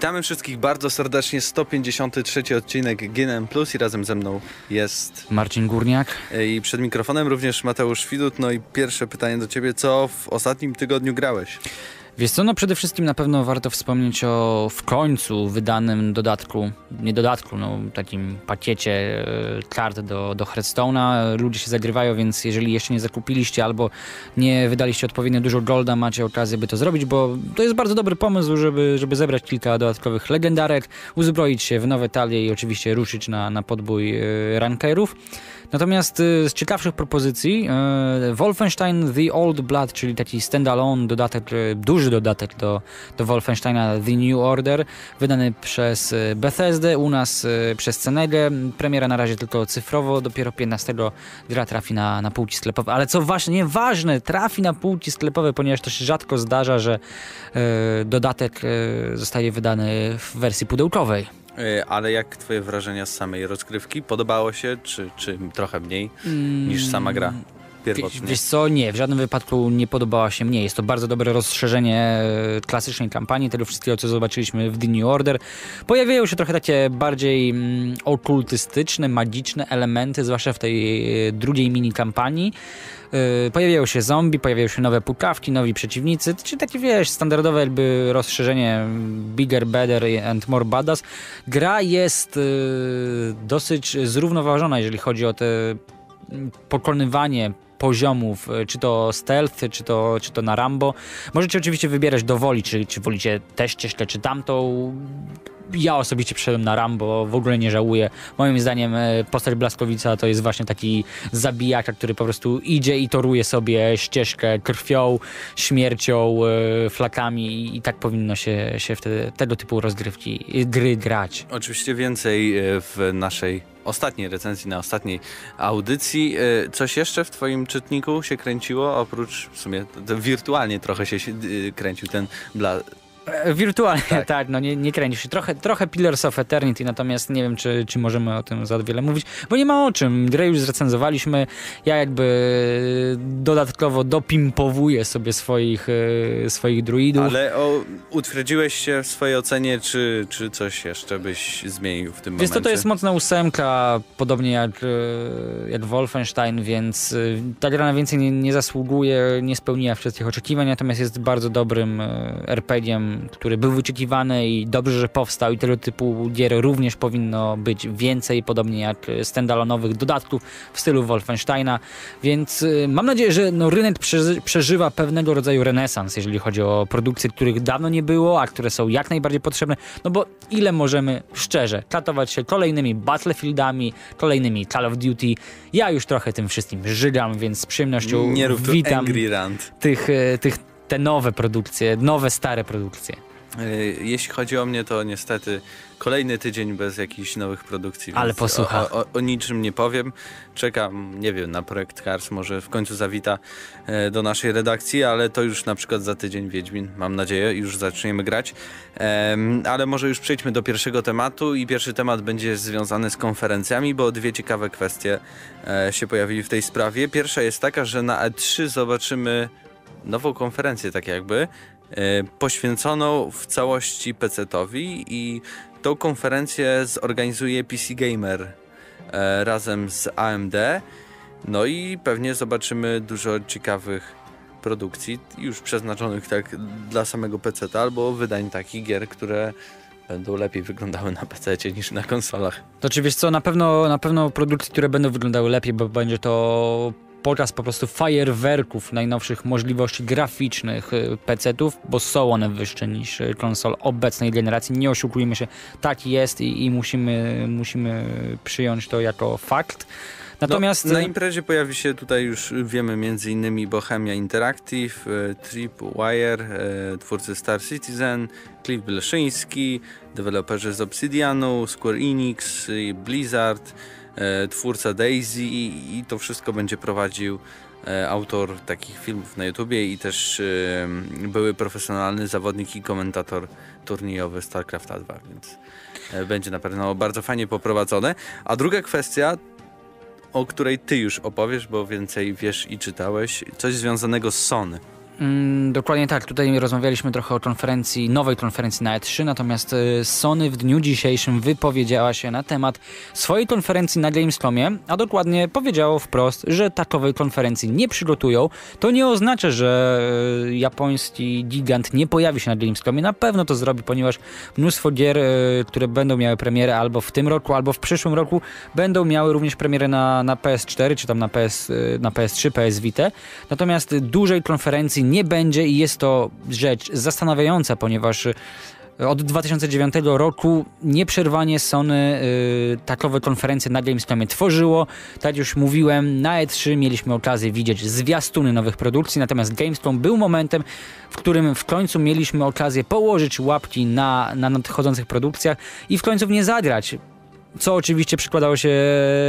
Witamy wszystkich bardzo serdecznie. 153 odcinek GNM Plus i razem ze mną jest Marcin Górniak. I przed mikrofonem również Mateusz Widut. No i pierwsze pytanie do ciebie, co w ostatnim tygodniu grałeś? Wiesz co, no przede wszystkim na pewno warto wspomnieć o w końcu wydanym dodatku, nie dodatku, no takim pakiecie e, kart do, do Hearthstone'a. Ludzie się zagrywają, więc jeżeli jeszcze nie zakupiliście albo nie wydaliście odpowiednio dużo golda, macie okazję, by to zrobić, bo to jest bardzo dobry pomysł, żeby, żeby zebrać kilka dodatkowych legendarek, uzbroić się w nowe talie i oczywiście ruszyć na, na podbój e, rankerów. Natomiast y, z ciekawszych propozycji y, Wolfenstein The Old Blood, czyli taki standalone dodatek, y, duży dodatek do, do Wolfensteina The New Order, wydany przez Bethesda, u nas przez Cenegę. Premiera na razie tylko cyfrowo, dopiero 15 gra trafi na, na półki sklepowe. Ale co ważne, trafi na półki sklepowe, ponieważ to się rzadko zdarza, że dodatek zostaje wydany w wersji pudełkowej. E, ale jak twoje wrażenia z samej rozgrywki? Podobało się, czy, czy trochę mniej niż sama gra? Pierwotnie. Wiesz co, nie, w żadnym wypadku nie podobała się mnie. Jest to bardzo dobre rozszerzenie e, klasycznej kampanii, tego wszystkiego, co zobaczyliśmy w The New Order. Pojawiają się trochę takie bardziej mm, okultystyczne, magiczne elementy, zwłaszcza w tej e, drugiej mini kampanii. Yy, pojawiają się zombie, pojawiają się nowe pukawki, nowi przeciwnicy, czy takie wiesz, standardowe jakby rozszerzenie bigger, better and more badass. Gra jest yy, dosyć zrównoważona, jeżeli chodzi o te mm, pokonywanie poziomów, y, czy to stealth, czy to, czy to na Rambo. Możecie oczywiście wybierać do woli, czy, czy wolicie tę ścieżkę, czy tamtą ja osobiście przyszedłem na Rambo, w ogóle nie żałuję. Moim zdaniem e, postać Blaskowica to jest właśnie taki zabijaka, który po prostu idzie i toruje sobie ścieżkę krwią, śmiercią, e, flakami i tak powinno się, się w te, tego typu rozgrywki, gry grać. Oczywiście więcej e, w naszej ostatniej recenzji, na ostatniej audycji. Coś jeszcze w Twoim czytniku się kręciło, oprócz w sumie wirtualnie trochę się kręcił ten bla wirtualnie, tak, tak no nie, nie kręcisz się. Trochę, trochę Pillars of Eternity, natomiast nie wiem, czy, czy możemy o tym za wiele mówić, bo nie ma o czym. Grę już zrecenzowaliśmy. Ja jakby dodatkowo dopimpowuję sobie swoich, e, swoich druidów. Ale o, utwierdziłeś się w swojej ocenie, czy, czy coś jeszcze byś zmienił w tym momencie? Wiesz to jest mocna ósemka, podobnie jak, e, jak Wolfenstein, więc ta gra na więcej nie, nie zasługuje, nie spełniła wszystkich oczekiwań, natomiast jest bardzo dobrym RPG-iem który był wyczekiwany i dobrze, że powstał i tego typu gier również powinno być więcej, podobnie jak standalonowych dodatków w stylu Wolfensteina, więc y, mam nadzieję, że no, rynek przeżywa pewnego rodzaju renesans, jeżeli chodzi o produkcje, których dawno nie było, a które są jak najbardziej potrzebne, no bo ile możemy szczerze katować się kolejnymi Battlefieldami, kolejnymi Call of Duty. Ja już trochę tym wszystkim żygam, więc z przyjemnością witam tych, y, tych te nowe produkcje, nowe, stare produkcje. E, jeśli chodzi o mnie, to niestety kolejny tydzień bez jakichś nowych produkcji. Ale posłuchaj. O, o, o, niczym nie powiem. Czekam, nie wiem, na projekt Cars, może w końcu zawita e, do naszej redakcji, ale to już na przykład za tydzień Wiedźmin, mam nadzieję, już zaczniemy grać. ale może już przejdźmy do pierwszego tematu i pierwszy temat będzie związany z konferencjami, bo dwie ciekawe kwestie e, się pojawiły w tej sprawie. Pierwsza jest taka, że na E3 zobaczymy nową konferencję, tak jakby, e, poświęconą w całości PC-towi i tą konferencję zorganizuje PC Gamer e, razem z AMD. No i pewnie zobaczymy dużo ciekawych produkcji, już przeznaczonych tak dla samego PC, albo wydań takich gier, które będą lepiej wyglądały na PC niż na konsolach. To czy wiesz co, na pewno, na pewno produkcje, które będą wyglądały lepiej, bo będzie to pokaz po prostu fajerwerków najnowszych możliwości graficznych y, PC-ów, bo są one wyższe niż y, konsol obecnej generacji. Nie oszukujmy się, tak jest i, i musimy, musimy przyjąć to jako fakt. Natomiast no, na imprezie pojawi się tutaj już wiemy między innymi Bohemia Interactive, Tripwire, twórcy Star Citizen, Cliff Bleszyński, deweloperzy z Obsidianu, Square Enix, Blizzard, twórca Daisy i, to wszystko będzie prowadził e, autor takich filmów na YouTubie i też e, były profesjonalny zawodnik i komentator turniejowy StarCrafta 2, więc będzie na pewno bardzo fajnie poprowadzone. A druga kwestia, o której ty już opowiesz, bo więcej wiesz i czytałeś, coś związanego z Sony. Mm, dokładnie tak. Tutaj rozmawialiśmy trochę o konferencji, nowej konferencji na E3, natomiast y, Sony w dniu dzisiejszym wypowiedziała się na temat swojej konferencji na Gamescomie, a dokładnie powiedziało wprost, że takowej konferencji nie przygotują. To nie oznacza, że y, japoński gigant nie pojawi się na Gamescomie. Na pewno to zrobi, ponieważ mnóstwo gier, y, które będą miały premierę albo w tym roku, albo w przyszłym roku, będą miały również premierę na, na PS4, czy tam na, PS, na PS3, PS Vita. Natomiast dużej konferencji nie będzie i jest to rzecz zastanawiająca, ponieważ y, od 2009 roku nieprzerwanie Sony y, takowe konferencje na Gamescomie tworzyło. Tak już mówiłem, na E3 mieliśmy okazję widzieć zwiastuny nowych produkcji, natomiast Gamescom był momentem, w którym w końcu mieliśmy okazję położyć łapki na, na nadchodzących produkcjach i w końcu w nie zagrać co oczywiście przykładało się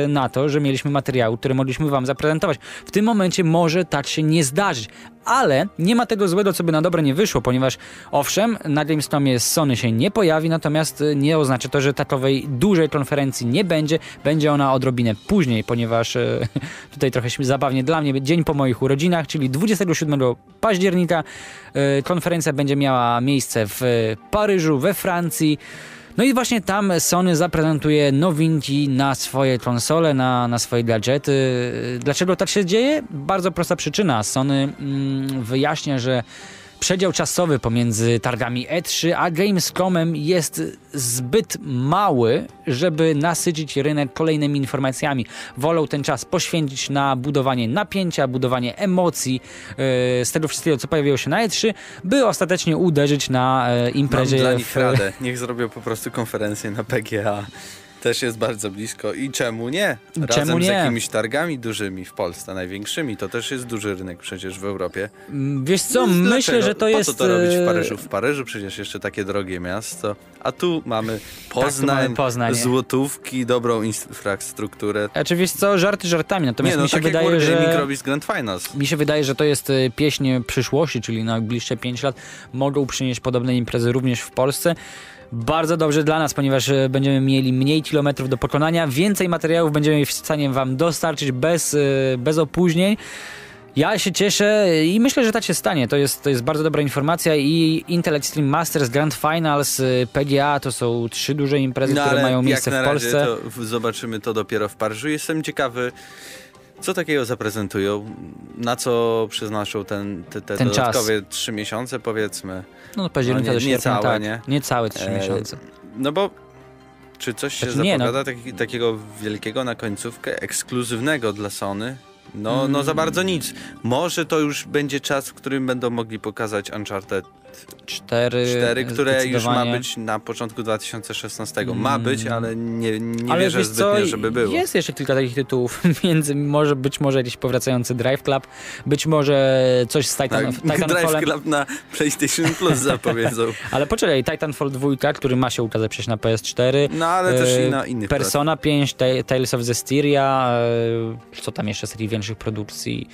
na to, że mieliśmy materiały, które mogliśmy wam zaprezentować. W tym momencie może tak się nie zdarzyć, ale nie ma tego złego, co by na dobre nie wyszło, ponieważ owszem, na Gamescomie Sony się nie pojawi, natomiast nie oznacza to, że takowej dużej konferencji nie będzie. Będzie ona odrobinę później, ponieważ e, tutaj trochę zabawnie dla mnie, dzień po moich urodzinach, czyli 27 października. E, konferencja będzie miała miejsce w Paryżu, we Francji. No i właśnie tam Sony zaprezentuje nowinki na swoje konsole, na, na swoje gadżety. Dlaczego tak się dzieje? Bardzo prosta przyczyna. Sony mm, wyjaśnia, że Przedział czasowy pomiędzy targami E3 a Gamescomem jest zbyt mały, żeby nasycić rynek kolejnymi informacjami. Wolą ten czas poświęcić na budowanie napięcia, budowanie emocji yy, z tego wszystkiego, co pojawiło się na E3, by ostatecznie uderzyć na yy, imprezie. Mam dla nich w... radę. Niech zrobią po prostu konferencję na PGA. Też jest bardzo blisko. I czemu nie? Razem czemu nie? z jakimiś targami dużymi w Polsce, największymi. To też jest duży rynek przecież w Europie. Mm, wiesz co, no, myślę, że to po jest... co to robić w Paryżu? W Paryżu przecież jeszcze takie drogie miasto. A tu mamy Poznań, tak, tu mamy Poznań złotówki, dobrą infrastrukturę. Znaczy wiesz co, żarty żartami, natomiast nie, no, mi się tak wydaje, jak że... Grand Finals. Mi się wydaje, że to jest y, pieśń przyszłości, czyli na najbliższe 5 lat mogą przynieść podobne imprezy również w Polsce bardzo dobrze dla nas, ponieważ e, będziemy mieli mniej kilometrów do pokonania, więcej materiałów będziemy w stanie Wam dostarczyć bez, e, bez opóźnień. Ja się cieszę i myślę, że tak się stanie. To jest, to jest bardzo dobra informacja i Intel Extreme Masters, Grand Finals, e, PGA to są trzy duże imprezy, no, które mają miejsce w Polsce. To zobaczymy to dopiero w Paryżu. Jestem ciekawy, co takiego zaprezentują? Na co przeznaczą ten, te, te ten dodatkowe trzy miesiące powiedzmy? No października no, nie, do nie całe, tak. nie? Nie całe trzy e, miesiące. No bo czy coś się znaczy, zapowiada no. taki, takiego wielkiego na końcówkę, ekskluzywnego dla Sony? No, no za bardzo nic. Może to już będzie czas, w którym będą mogli pokazać Uncharted 4, 4 które już ma być na początku 2016. Ma być, ale nie, nie ale wierzę zbytnio, co, żeby było. Jest jeszcze kilka takich tytułów, między, może, być może jakiś powracający Drive Club, być może coś z Titan, tak, Titanfallem. Drive Club na PlayStation Plus zapowiedzą. ale poczekaj, Titanfall 2, który ma się ukazać przecież na PS4. No ale też i na innych Persona 5, Tales of Zestiria, e, co tam jeszcze z większych produkcji.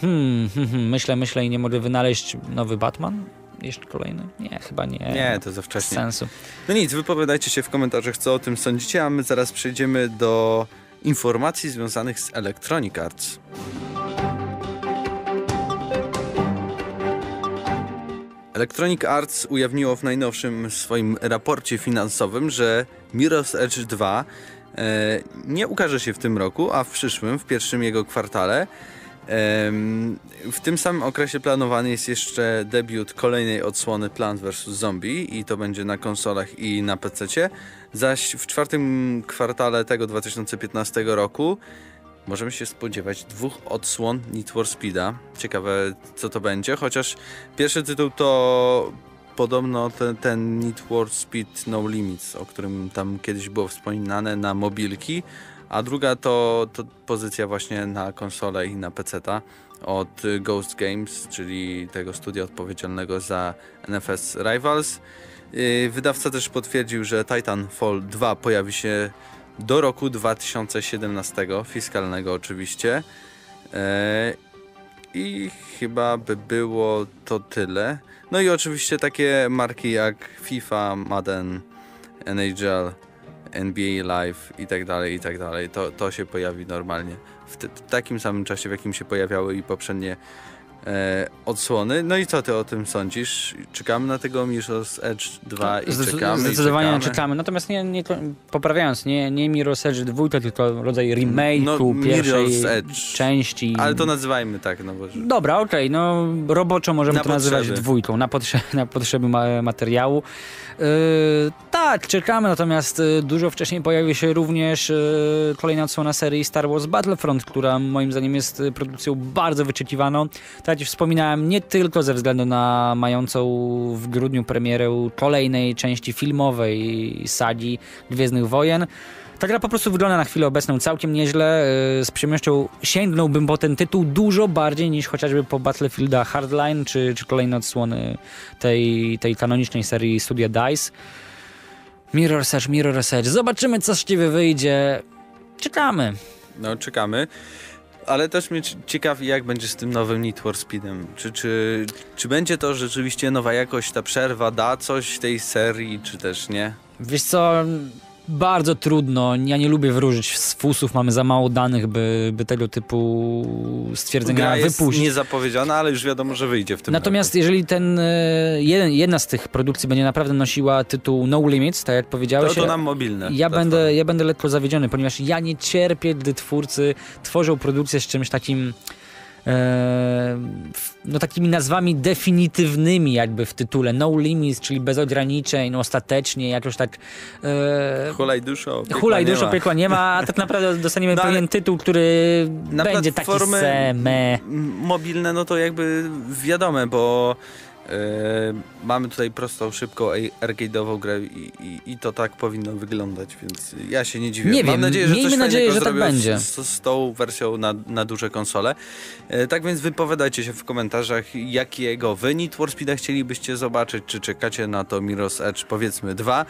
Hmm, hmm, hmm, myślę, myślę i nie mogę wynaleźć nowy Batman? Jeszcze kolejny? Nie, chyba nie. Nie, to za wcześnie. sensu. No nic, wypowiadajcie się w komentarzach, co o tym sądzicie, a my zaraz przejdziemy do informacji związanych z Electronic Arts. Electronic Arts ujawniło w najnowszym swoim raporcie finansowym, że Mirror's Edge 2 e, nie ukaże się w tym roku, a w przyszłym, w pierwszym jego kwartale w tym samym okresie planowany jest jeszcze debiut kolejnej odsłony Plant vs. Zombie i to będzie na konsolach i na PC. Zaś w czwartym kwartale tego 2015 roku możemy się spodziewać dwóch odsłon Need for Speeda. Ciekawe co to będzie, chociaż pierwszy tytuł to podobno ten, ten Need for Speed No Limits, o którym tam kiedyś było wspominane na mobilki a druga to, to pozycja właśnie na konsolę i na PC-ta od Ghost Games, czyli tego studia odpowiedzialnego za NFS Rivals. Wydawca też potwierdził, że Titanfall 2 pojawi się do roku 2017, fiskalnego oczywiście. E, I chyba by było to tyle. No i oczywiście takie marki jak FIFA, Madden, NHL, NBA Live i tak dalej, i tak dalej. To, to się pojawi normalnie w, w takim samym czasie, w jakim się pojawiały i poprzednie e, odsłony. No i co ty o tym sądzisz? Czekamy na tego Mirror's Edge 2 i Zdecy- czekamy Zdecydowanie i czekamy. czekamy. Natomiast nie, nie, poprawiając, nie, nie Mirror's Edge 2, tylko rodzaj remake'u No, pierwszej Edge. części. Ale to nazywajmy tak, no bo... Dobra, okej, no roboczo możemy Na to nazywać potrzeby. dwójką, na, potrze na potrzeby ma materiału. Yy, tak, czekamy, natomiast yy, dużo wcześniej pojawi się również yy, kolejna odsłona serii Star Wars Battlefront, która moim zdaniem jest produkcją bardzo wyczekiwaną. Tak jak wspominałem, nie tylko ze względu na mającą w grudniu premierę kolejnej części filmowej sagi Gwiezdnych Wojen, ta gra po prostu wygląda na chwilę obecną całkiem nieźle. Yy, Z przyjemnością sięgnąłbym po ten tytuł dużo bardziej niż chociażby po Battlefielda Hardline czy, czy kolejne odsłony tej, tej kanonicznej serii Studia DICE. Mirror's Edge, Mirror's Edge. Zobaczymy, co z ciebie wyjdzie. Czekamy. No, czekamy. Ale też mnie ciekawi, jak będzie z tym nowym Need for Speedem. Czy, czy, czy będzie to rzeczywiście nowa jakość, ta przerwa da coś tej serii, czy też nie? Wiesz co, bardzo trudno. Ja nie lubię wróżyć z fusów. Mamy za mało danych, by, by tego typu stwierdzenia Gra jest wypuścić. niezapowiedziana, ale już wiadomo, że wyjdzie w tym Natomiast jeżeli ten e, jeden, jedna z tych produkcji będzie naprawdę nosiła tytuł No Limits, tak jak roku. powiedziałeś, To, to nam mobilne. ja będę, ja będę lekko zawiedziony, ponieważ ja nie cierpię, gdy twórcy tworzą produkcję z czymś takim no takimi nazwami definitywnymi jakby w tytule No Limits, czyli bez ograniczeń, no ostatecznie jakoś tak e, Hulaj duszo. piekła Hulaj nie dużo ma. piekła nie ma, a tak naprawdę dostaniemy No pewien tytuł, który będzie taki seme. mobilne, no to jakby wiadome, bo mamy tutaj prostą, szybką, arcade'ową grę i, i, i to tak powinno wyglądać, więc ja się nie dziwię. Nie Mam wiem, nadzieję, że miejmy coś nadzieję, że tak będzie. Z, z, tą wersją na, na duże konsole. E, tak więc wypowiadajcie się w komentarzach, jakiego wy Need for Speeda chcielibyście zobaczyć, czy czekacie na to Mirror's Edge powiedzmy 2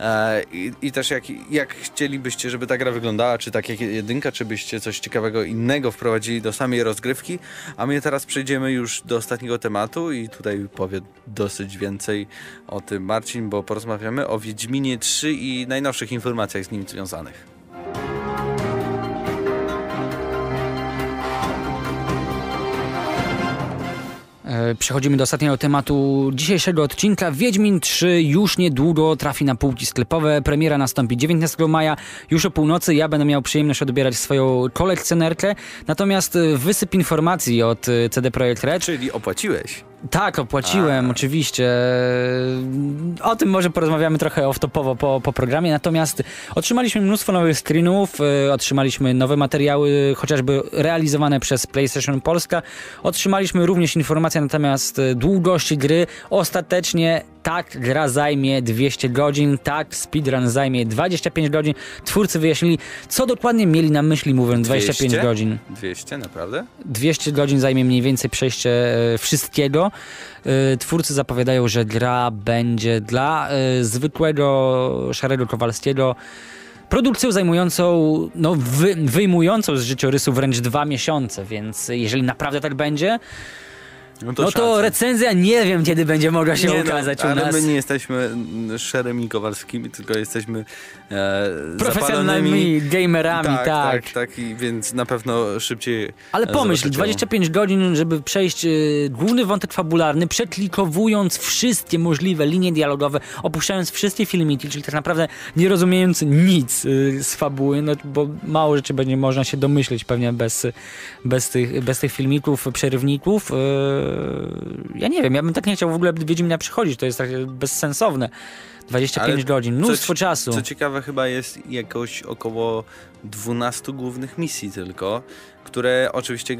e, i, i też jak, jak chcielibyście, żeby ta gra wyglądała, czy tak jak jedynka, czy byście coś ciekawego innego wprowadzili do samej rozgrywki, a my teraz przejdziemy już do ostatniego tematu i tutaj powie dosyć więcej o tym Marcin, bo porozmawiamy o Wiedźminie 3 i najnowszych informacjach z nim związanych. E, Przechodzimy do ostatniego tematu dzisiejszego odcinka. Wiedźmin 3 już niedługo trafi na półki sklepowe. Premiera nastąpi 19 maja, już o północy. Ja będę miał przyjemność odbierać swoją kolekcjonerkę. Natomiast e, wysyp informacji od e, CD Projekt Red. Czyli opłaciłeś. Tak, opłaciłem, A. oczywiście. O tym może porozmawiamy trochę off-topowo po, po programie. Natomiast otrzymaliśmy mnóstwo nowych screenów, e, otrzymaliśmy nowe materiały, chociażby realizowane przez PlayStation Polska. Otrzymaliśmy również informacje natomiast e, długości gry. Ostatecznie tak, gra zajmie 200 godzin, tak, speedrun zajmie 25 godzin. Twórcy wyjaśnili, co dokładnie mieli na myśli mówiąc 25 200? godzin. 200, naprawdę? 200 godzin zajmie mniej więcej przejście e, wszystkiego. E, Twórcy zapowiadają, że gra będzie dla e, zwykłego szarego Kowalskiego produkcją zajmującą, no wy, wyjmującą z życiorysu wręcz dwa miesiące, więc jeżeli naprawdę tak będzie, no to szacunek. recenzja nie wiem kiedy będzie mogła się Nie ukazać no, u ale nas. my nie jesteśmy Szeremi Kowalskimi, tylko jesteśmy e. Profesjonalnymi gamerami, tak, tak. tak, tak, i więc na pewno szybciej Ale e, pomyśl, zobaczycie. 25 godzin, żeby przejść y, główny wątek fabularny, przeklikowując wszystkie możliwe linie dialogowe, opuszczając wszystkie filmiki, czyli tak naprawdę nie rozumiejąc nic y, z fabuły, no, bo mało rzeczy będzie można się domyśleć pewnie bez, bez, tych, bez tych filmików, przerywników. Y, ja nie wiem, ja bym tak nie chciał w ogóle Wiedźmina przychodzić, to jest tak bezsensowne. 25 Ale godzin, mnóstwo ci- czasu. Co ciekawe, chyba jest jakoś około 12 głównych misji tylko, które oczywiście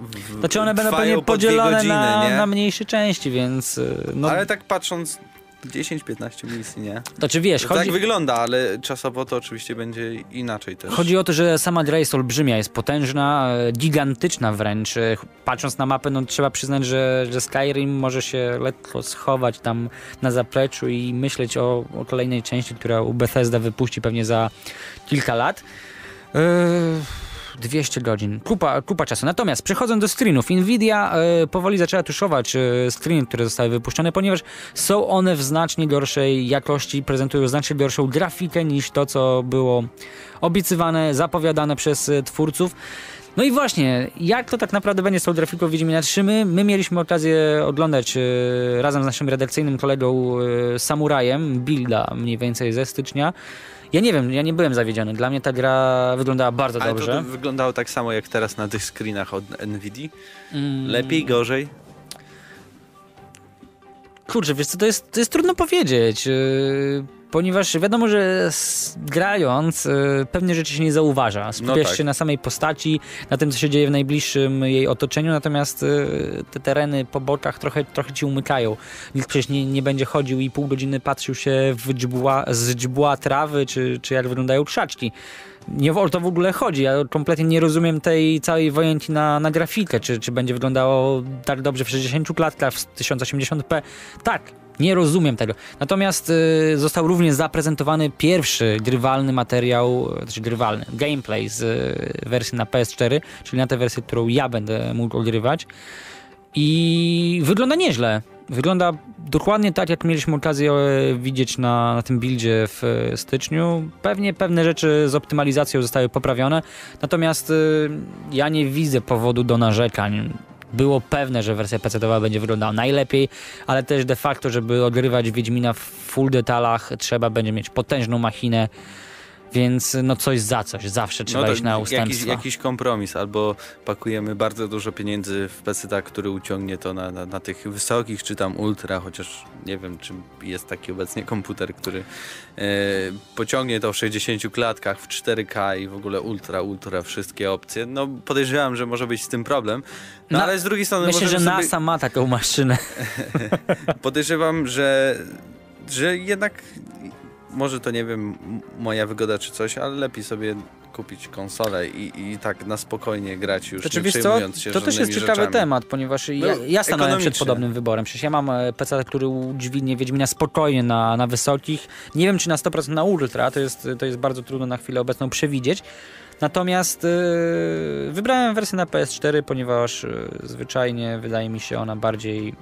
w, Znaczy one będą pewnie podzielone godziny, na, na mniejsze części, więc y, no, Ale tak patrząc 10-15 misji, nie? znaczy wiesz, chodzi, Tak wygląda, ale czasowo to oczywiście będzie inaczej też. Chodzi o to, że sama gra jest olbrzymia, jest potężna, e, gigantyczna wręcz. E, Patrząc na mapę, no trzeba przyznać, że, że Skyrim może się lekko schować tam na zapleczu i myśleć o, o kolejnej części, która u Bethesda wypuści pewnie za kilka lat. Yy, 200 godzin. Kupa, kupa czasu. Natomiast przechodząc do screenów, Nvidia e, powoli zaczęła tuszować e, screeny, które zostały wypuszczone, ponieważ są one w znacznie gorszej jakości, prezentują znacznie gorszą grafikę niż to, co było obiecywane, zapowiadane przez e, twórców. No i właśnie, jak to tak naprawdę będzie z tą grafiką Wiedźmina 3? My, my mieliśmy okazję oglądać razem z naszym redakcyjnym kolegą Samurajem, Builda mniej więcej ze stycznia. Ja nie wiem, ja nie byłem zawiedziony. Dla mnie ta gra wyglądała bardzo Ale dobrze. to wyglądało tak samo jak teraz na tych screenach od Nvidia? Mm, Lepiej, gorzej? Kurczę, wiesz co, to jest, to jest trudno powiedzieć, yy, ponieważ wiadomo, że grając yy, pewne rzeczy się nie zauważa. Skupiasz tak. się na samej postaci, na tym, co się dzieje w najbliższym jej otoczeniu, natomiast yy, te tereny po bokach trochę, trochę ci umykają. Nikt przecież nie, nie będzie chodził i pół godziny patrzył się w dźbła, z dźbła trawy, czy, czy jak wyglądają krzaczki. Nie o to w ogóle chodzi. Ja kompletnie nie rozumiem tej całej wojenki na, na grafikę. Czy, czy będzie wyglądało tak dobrze w 60 klatkach, w 1080p? Tak, nie rozumiem tego. Natomiast y, został również zaprezentowany pierwszy grywalny materiał, znaczy grywalny, gameplay z y, wersji na PS4, czyli na tę wersję, którą ja będę mógł ogrywać. I wygląda nieźle. Wygląda dokładnie tak, jak mieliśmy okazję e, widzieć na, na tym buildzie w e, styczniu. Pewnie pewne rzeczy z optymalizacją zostały poprawione, natomiast e, ja nie widzę powodu do narzekań. Było pewne, że wersja PC-towa będzie wyglądała najlepiej, ale też de facto, żeby odgrywać Wiedźmina w full detalach, trzeba będzie mieć potężną machinę, więc no coś za coś. Zawsze trzeba to iść na jakiś, ustępstwa. jakiś kompromis, albo pakujemy bardzo dużo pieniędzy w PC, który uciągnie to na, na, na tych wysokich, czy tam ultra, chociaż nie wiem, czy jest taki obecnie komputer, który e, pociągnie to w 60 klatkach, w 4K i w ogóle ultra, ultra, wszystkie opcje. No podejrzewam, że może być z tym problem, no, Na- ale z drugiej strony Myślę, że sobie... NASA ma taką maszynę. Podejrzewam, że, że jednak może to nie wiem, moja wygoda czy coś, ale lepiej sobie kupić konsolę i, i tak na spokojnie grać już, Znaczy, nie przejmując się to też jest ciekawy rzeczami. temat, ponieważ ja, No, ja stanąłem przed podobnym wyborem. Przecież ja mam e, PC, który udźwignie Wiedźmina spokojnie na, na wysokich. Nie wiem, czy na 100% na ultra, to jest, to jest bardzo trudno na chwilę obecną przewidzieć. Natomiast e, wybrałem wersję na PS4, ponieważ e, zwyczajnie wydaje mi się ona bardziej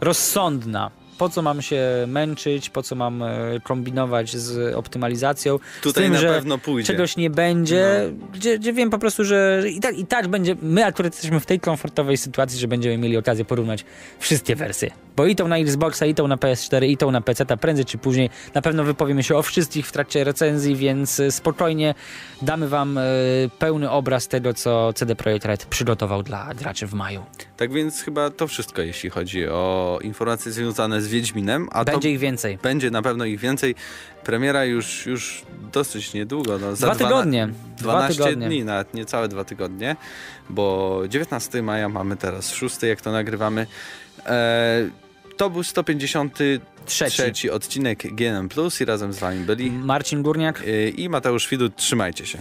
rozsądna. Po co mam się męczyć, po co mam e, kombinować z optymalizacją? Tutaj tym, na że pewno pójdzie. czegoś nie będzie, No. gdzie, gdzie wiem po prostu, że i tak, i tak będzie, my akurat jesteśmy w tej komfortowej sytuacji, że będziemy mieli okazję porównać wszystkie wersje. Bo i tą na Xboxa, i tą na PS4, i tą na PC, a prędzej czy później na pewno wypowiemy się o wszystkich w trakcie recenzji, więc e, spokojnie damy wam e, pełny obraz tego, co CD Projekt Red przygotował dla graczy w maju. Tak więc chyba to wszystko, jeśli chodzi o informacje związane z Wiedźminem, a Będzie ich więcej. będzie na pewno ich więcej. Premiera już, już dosyć niedługo. No, za Dwa tygodnie. Dwa 12 tygodnie. dni, nawet niecałe dwa tygodnie, bo 19 maja mamy teraz 6, jak to nagrywamy. E, to był 153 Trzeci. odcinek GNM Plus i razem z wami byli Marcin Górniak. e, i Mateusz Widut. Trzymajcie się.